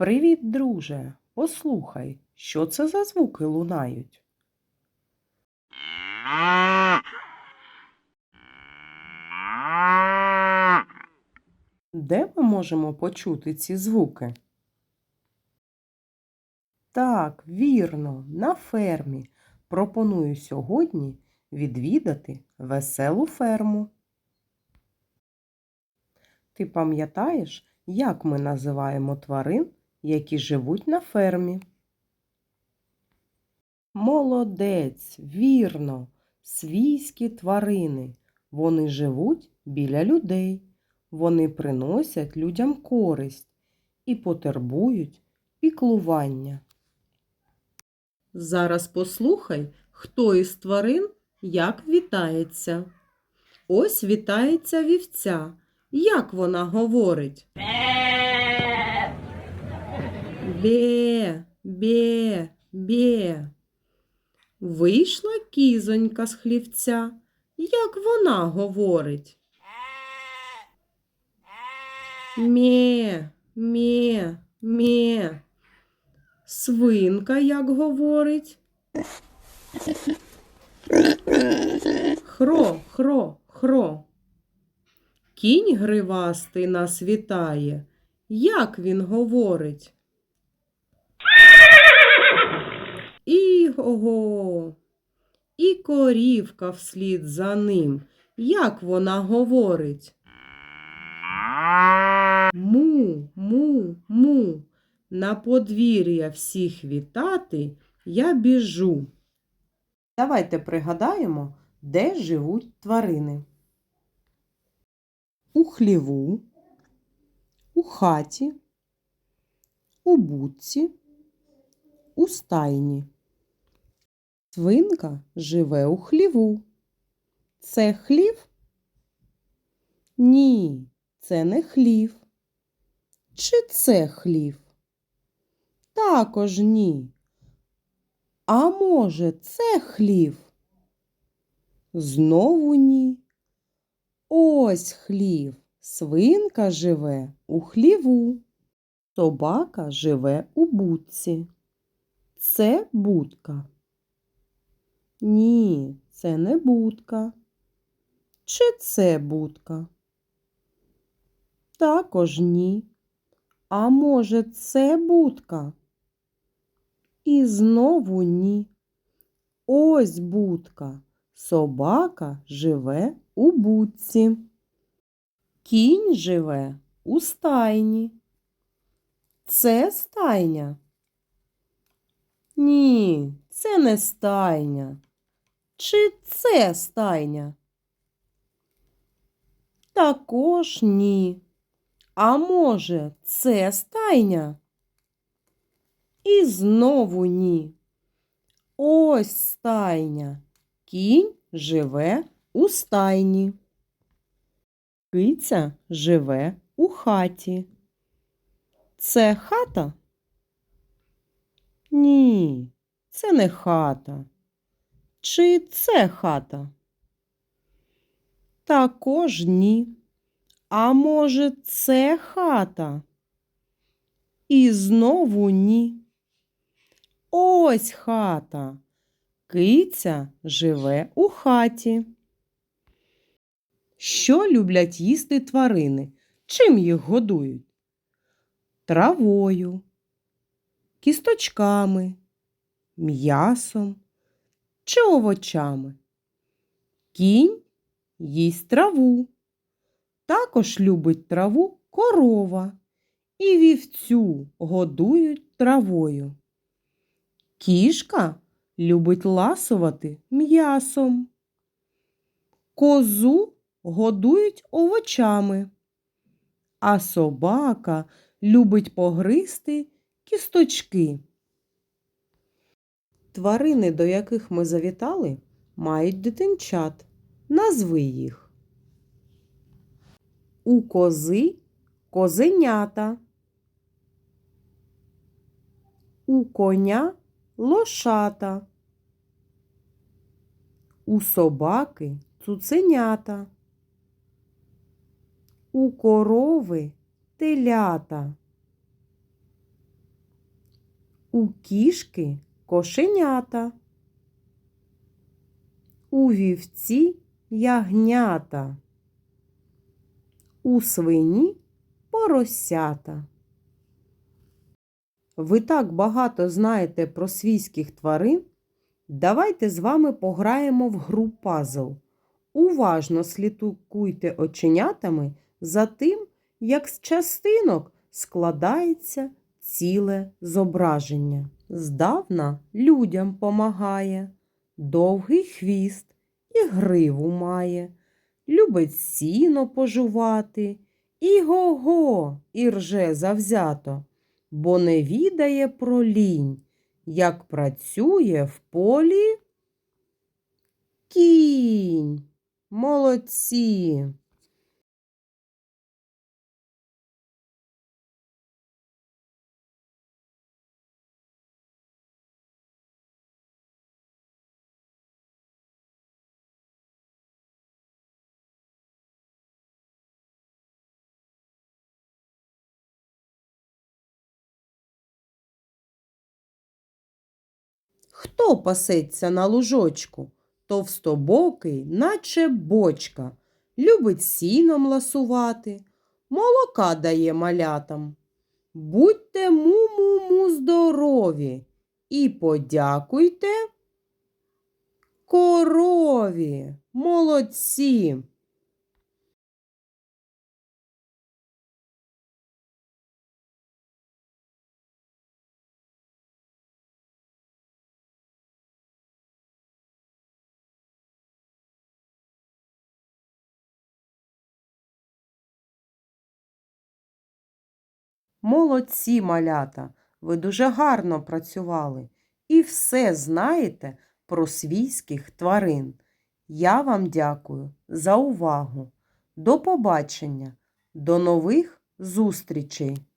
Привіт, друже. Послухай, що це за звуки лунають? Де ми можемо почути ці звуки? Так, вірно, на фермі. Пропоную сьогодні відвідати веселу ферму. Ти пам'ятаєш, як ми називаємо тварин, які живуть на фермі? Молодець, вірно, свійські тварини. Вони живуть біля людей. Вони приносять людям користь і потребують піклування. Зараз послухай, хто із тварин як вітається. Ось вітається вівця. Як вона говорить? Бе, бе, бе. Вийшла кізонька з хлівця. Як вона говорить? Ме, ме, ме. Свинка як говорить? Хро, хро, хро. Кінь гривастий нас вітає. Як він говорить? Іго. І корівка вслід за ним. Як вона говорить? Му, му, му. На подвір'я всіх вітати я біжу. Давайте пригадаємо, де живуть тварини. У хліву, у хаті, у будці, у стайні. Свинка живе у хліву. Це хлів? Ні, це не хлів. Чи це хлів? Також ні. А може, це хлів? Знову ні. Ось хлів. Свинка живе у хліву. Собака живе у будці. Це будка. Ні, це не будка. Чи це будка? Також ні. А може, це будка? І знову ні. Ось будка. Собака живе у будці. Кінь живе у стайні. Це стайня? Ні, це не стайня. Чи це стайня? Також ні. А може, це стайня? І знову ні. Ось стайня. Кінь живе у стайні. Киця живе у хаті. Це хата? Ні, це не хата. Чи це хата? Також ні. А може, це хата? І знову ні. Ось хата. Киця живе у хаті. Що люблять їсти тварини? Чим їх годують? Травою, кісточками, м'ясом чи овочами. Кінь їсть траву. Також любить траву корова і вівцю годують травою. Кішка любить ласувати м'ясом. Козу годують овочами, а собака любить погризти кісточки. Тварини, до яких ми завітали, мають дитинчат. Назви їх. У кози козенята. У коня лошата. У собаки цуценята. У корови телята. У кішки кошенята. У вівці ягнята. У свині поросята. Ви так багато знаєте про свійських тварин. Давайте з вами пограємо в гру пазл. Уважно слідкуйте оченятами за тим, як з частинок складається ціле зображення. Здавна людям помагає, довгий хвіст і гриву має, любить сіно пожувати, і го-го, і рже завзято, бо не відає про лінь, як працює в полі кінь. Молодці. Хто пасеться на лужочку? Товстобокий, наче бочка, любить сіном ласувати, молока дає малятам. Будьте му-му-му здорові і подякуйте корові. Молодці. Молодці, малята, ви дуже гарно працювали і все знаєте про свійських тварин. Я вам дякую за увагу. До побачення, до нових зустрічей!